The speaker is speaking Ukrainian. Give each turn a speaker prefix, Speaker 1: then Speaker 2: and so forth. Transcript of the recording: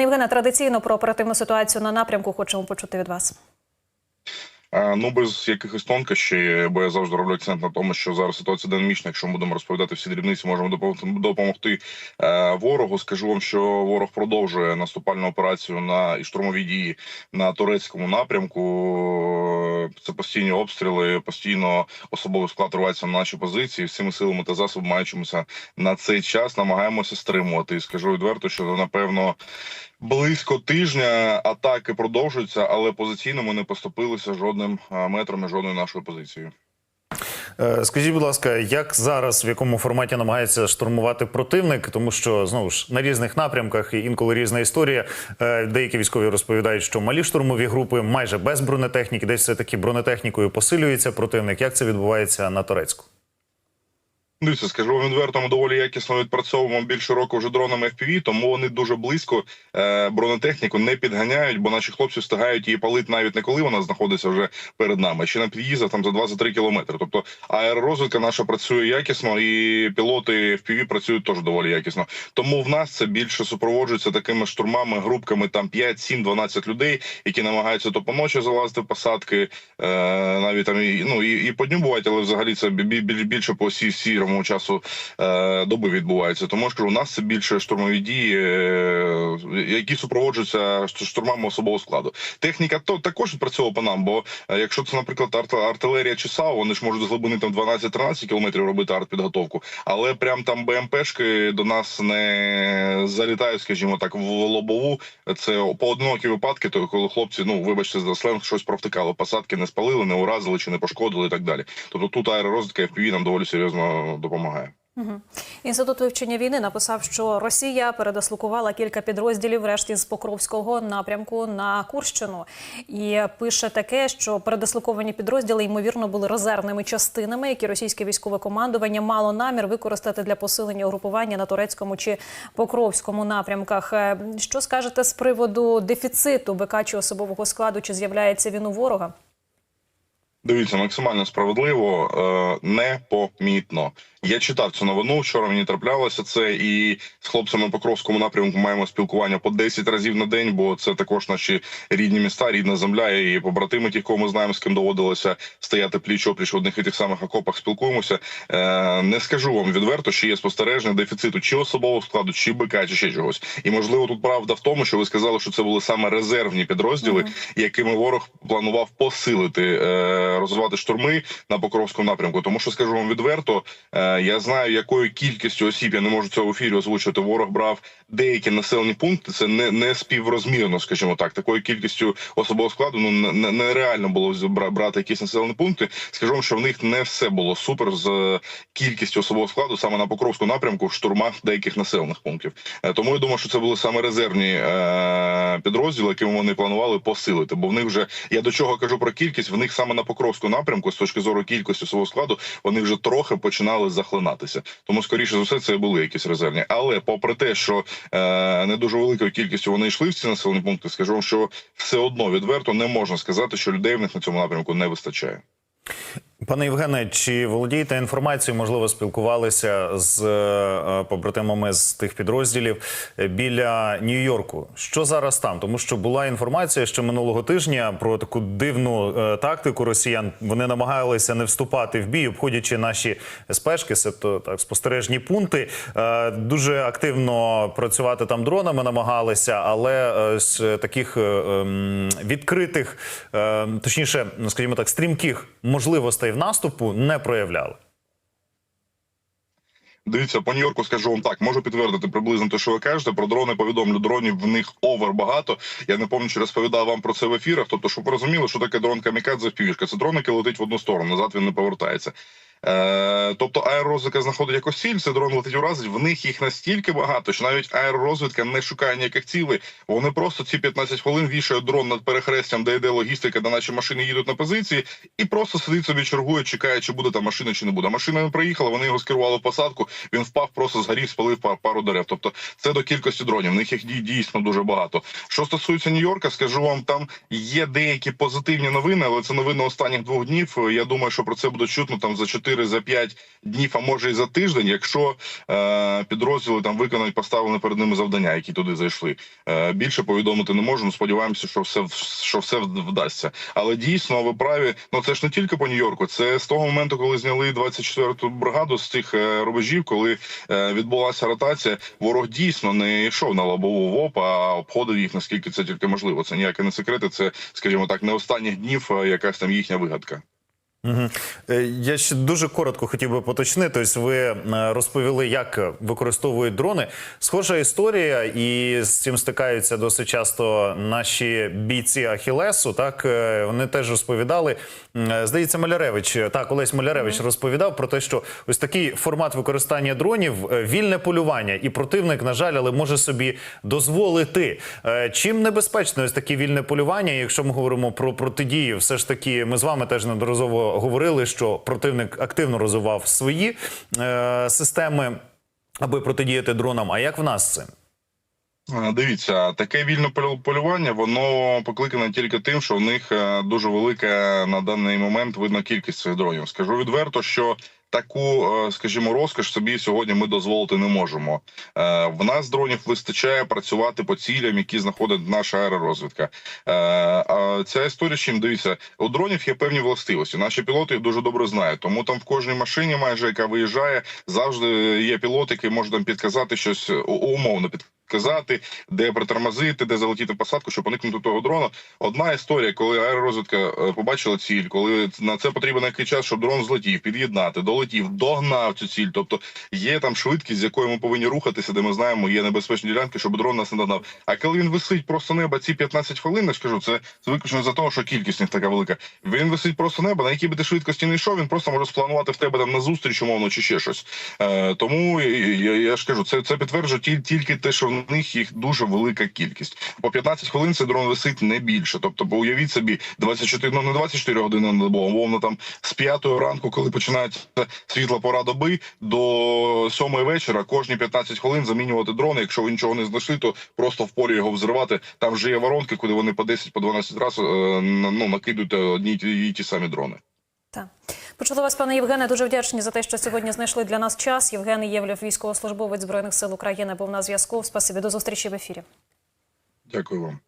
Speaker 1: Євгена, традиційно про оперативну ситуацію на напрямку хочемо почути від вас.
Speaker 2: Ну, без якихось тонкощей, бо я завжди роблю акцент на тому, що зараз ситуація динамічна. Якщо ми будемо розповідати всі дрібниці, можемо допомогти допомогти е, ворогу. Скажу вам, що ворог продовжує наступальну операцію на і штурмові дії на турецькому напрямку. Це постійні обстріли, постійно особовий склад рвається на наші позиції. Всіми силами та засобами маючимося на цей час, намагаємося стримувати. І скажу відверто, що напевно. Близько тижня атаки продовжуються, але позиційно ми не поступилися жодним е, метром і жодною нашою позицією.
Speaker 3: Е, Скажіть, будь ласка, як зараз в якому форматі намагається штурмувати противник? Тому що знову ж на різних напрямках і інколи різна історія. Е, Деякі військові розповідають, що малі штурмові групи майже без бронетехніки, десь все таки бронетехнікою посилюється противник. Як це відбувається на Торецьку?
Speaker 2: Дивіться, скажу вам відверто, доволі якісно відпрацьовуємо більше року вже дронами FPV, тому вони дуже близько е, бронетехніку не підганяють, бо наші хлопці встигають її палити навіть не коли вона знаходиться вже перед нами, ще на під'їздах там за 23 кілометри. Тобто аеророзвідка наша працює якісно, і пілоти FPV працюють теж доволі якісно. Тому в нас це більше супроводжується такими штурмами, групками там 5, 7, 12 людей, які намагаються то поночі залазити в посадки, е, навіть там і ну і, і по дню бувають, але взагалі це бі- бі- більше по сі- сірому часу е, доби відбувається. Тому що у нас це більше штурмові дії, е, які супроводжуються штурмами особового складу. Техніка то також відпрацьовує по нам. Бо е, якщо це, наприклад, арт- артилерія чи САУ, вони ж можуть з глибини там 12-13 кілометрів робити артпідготовку, але прям там БМПшки до нас не залітають, скажімо так, в лобову. Це поодинокі випадки, то коли хлопці, ну вибачте за сленг, щось провтикали, посадки не спалили, не уразили чи не пошкодили і так далі. Тобто тут аеророзвідка FPV нам доволі серйозно допомагає.
Speaker 1: Угу. Інститут вивчення війни написав, що Росія передислокувала кілька підрозділів врешті з Покровського напрямку на Курщину, і пише таке, що передислоковані підрозділи ймовірно були резервними частинами, які російське військове командування мало намір використати для посилення угрупування на турецькому чи покровському напрямках. Е, Що скажете з приводу дефіциту БК чи особового складу? Чи з'являється він у ворога?
Speaker 2: Дивіться, максимально справедливо, е, непомітно. Я читав цю новину. Вчора мені траплялося це, і з хлопцями по Кровському напрямку маємо спілкування по 10 разів на день, бо це також наші рідні міста, рідна земля і побратими, ті, кого ми знаємо, з ким доводилося стояти пліч опліч в одних і тих самих окопах. Спілкуємося. Е, Не скажу вам відверто, що є спостереження дефіциту чи особового складу, чи БК, чи ще чогось. І можливо тут правда в тому, що ви сказали, що це були саме резервні підрозділи, якими ворог планував посилити е, розвивати штурми на Покровському напрямку. Тому що скажу вам відверто, е, я знаю, якою кількістю осіб я не можу цього в ефірі озвучувати. Ворог брав деякі населені пункти. Це не, не співрозмірно, скажімо так. Такою кількістю особового складу ну не- не- нереально було бра- брати якісь населені пункти. Скажу що в них не все було супер з е, кількістю особового складу саме на Покровському напрямку в штурмах деяких населених пунктів. Е, Тому я думаю, що це були саме резервні е, підрозділи, якими вони планували посилити. Бо в них вже я до чого кажу про кількість. В них саме на Покровському напрямку, з точки зору кількості особового складу, вони вже трохи починали захлинатися. Тому скоріше за все це були якісь резервні. Але попри те, що е, не дуже великою кількістю вони йшли в ці населені пункти, скажу що все одно відверто не можна сказати, що людей в них на цьому напрямку не вистачає.
Speaker 3: Пане Євгене, чи володієте інформацією? Можливо, спілкувалися з е, побратимами з тих підрозділів е, біля Нью-Йорку. Що зараз там? Тому що була інформація ще минулого тижня про таку дивну е, тактику росіян. Вони намагалися не вступати в бій, обходячи наші спешки, себто так спостережні пункти. Дуже активно працювати там дронами намагалися, але з таких ем, відкритих, точніше, скажімо так, стрімких можливостей в наступу не проявляли.
Speaker 2: Дивіться, по Нью-Йорку скажу вам так, можу підтвердити приблизно те, що ви кажете. Про дрони повідомлю. Дронів в них овер багато. Я не пам'ятаю, чи розповідав вам про це в ефірах. Тобто, щоб ви розуміли, що таке дрон камікадзе півішка. Це дрон, який летить в одну сторону, назад він не повертається. Е, тобто аеророзвідка знаходить якось ціль, цей дрон летить уразить. В них їх настільки багато, що навіть аеророзвідка не шукає ніяких цілей. Вони просто ці 15 хвилин вішають дрон над перехрестям, де йде логістика, де наші машини їдуть на позиції, і просто сидить собі, чергує, чекає, чи буде там машина, чи не буде. Машина не приїхала, вони його скерували в посадку. Він впав, просто згорів, спалив па- пару дерев. Тобто, це до кількості дронів. В них їх дій- дійсно дуже багато. Що стосується Нью-Йорка, скажу вам, там є деякі позитивні новини, але це новини останніх двох днів. Я думаю, що про це буде чутно там за 4 4 за 5 днів, а може і за тиждень, якщо е, підрозділи там виконають поставлене перед ними завдання, які туди зайшли. Е, більше повідомити не можемо. Сподіваємося, що все що все вдасться. Але дійсно ви праві. Ну це ж не тільки по Нью-Йорку. Це з того моменту, коли зняли 24-ту бригаду з тих е, рубежів, коли е, відбулася ротація. Ворог дійсно не йшов на лобову ВОП, а обходив їх наскільки це тільки можливо. Це ніяке не секрети. Це, скажімо так, не останніх днів якась там їхня вигадка.
Speaker 3: Угу. Я ще дуже коротко хотів би поточнити. Ось ви е, розповіли, як використовують дрони. Схожа історія, і з цим стикаються досить часто наші бійці Ахілесу. Так е, вони теж розповідали. Здається, Маляревич, так, Олесь Маляревич розповідав про те, що ось такий формат використання дронів е, вільне полювання, і противник, на жаль, але може собі дозволити. Е, Чим небезпечне ось таке вільне полювання? Якщо ми говоримо про протидію, все ж таки, ми з вами теж неодноразово говорили, що противник активно розвивав свої е, системи, аби протидіяти дронам. А як в нас
Speaker 2: це? Дивіться, таке вільне полю- полювання, воно покликане тільки тим, що в них е, дуже велика на даний момент видно кількість цих дронів. Скажу відверто, що таку, е, скажімо, розкош собі сьогодні ми дозволити не можемо. Е, В нас дронів вистачає працювати по цілям, які знаходить наша аеророзвідка. Е, ця історія чим дивіться, у дронів є певні властивості. Наші пілоти їх дуже добре знають. Тому там в кожній машині, майже яка виїжджає, завжди є пілот, який може там підказати щось умовно під казати, де притормозити, де залетіти в посадку, щоб уникнути того дрона. Одна історія, коли аеророзвідка е, побачила ціль, коли на це потрібен який час, щоб дрон злетів, під'єднати, долетів, догнав цю ціль. Тобто є там швидкість, з якою ми повинні рухатися, де ми знаємо, є небезпечні ділянки, щоб дрон нас не догнав. А коли він висить просто неба ці 15 хвилин, я це, це виключно за того, що кількість них така велика. Він висить просто неба, на якій би ти швидкості не йшов, він просто може спланувати в тебе там на зустріч, умовно, чи ще щось. Е, тому я, я ж кажу, це, це підтверджує тільки те, що в них їх дуже велика кількість. По 15 хвилин цей дрон висить не більше. Тобто, уявіть собі, 24, ну не 24 години на добу, а умовно там з 5 ранку, коли починається світла пора доби, до 7 вечора кожні 15 хвилин замінювати дрони. Якщо ви нічого не знайшли, то просто в полі його взривати. Там вже є воронки, куди вони по 10 по 12 разів е, ну, накидують одні і ті самі дрони.
Speaker 1: Так. Почули вас, пане Євгене. Дуже вдячні за те, що сьогодні знайшли для нас час. Євген Євлєв, військовослужбовець збройних сил України, був на зв'язку. Спасибі до зустрічі в ефірі.
Speaker 2: Дякую вам.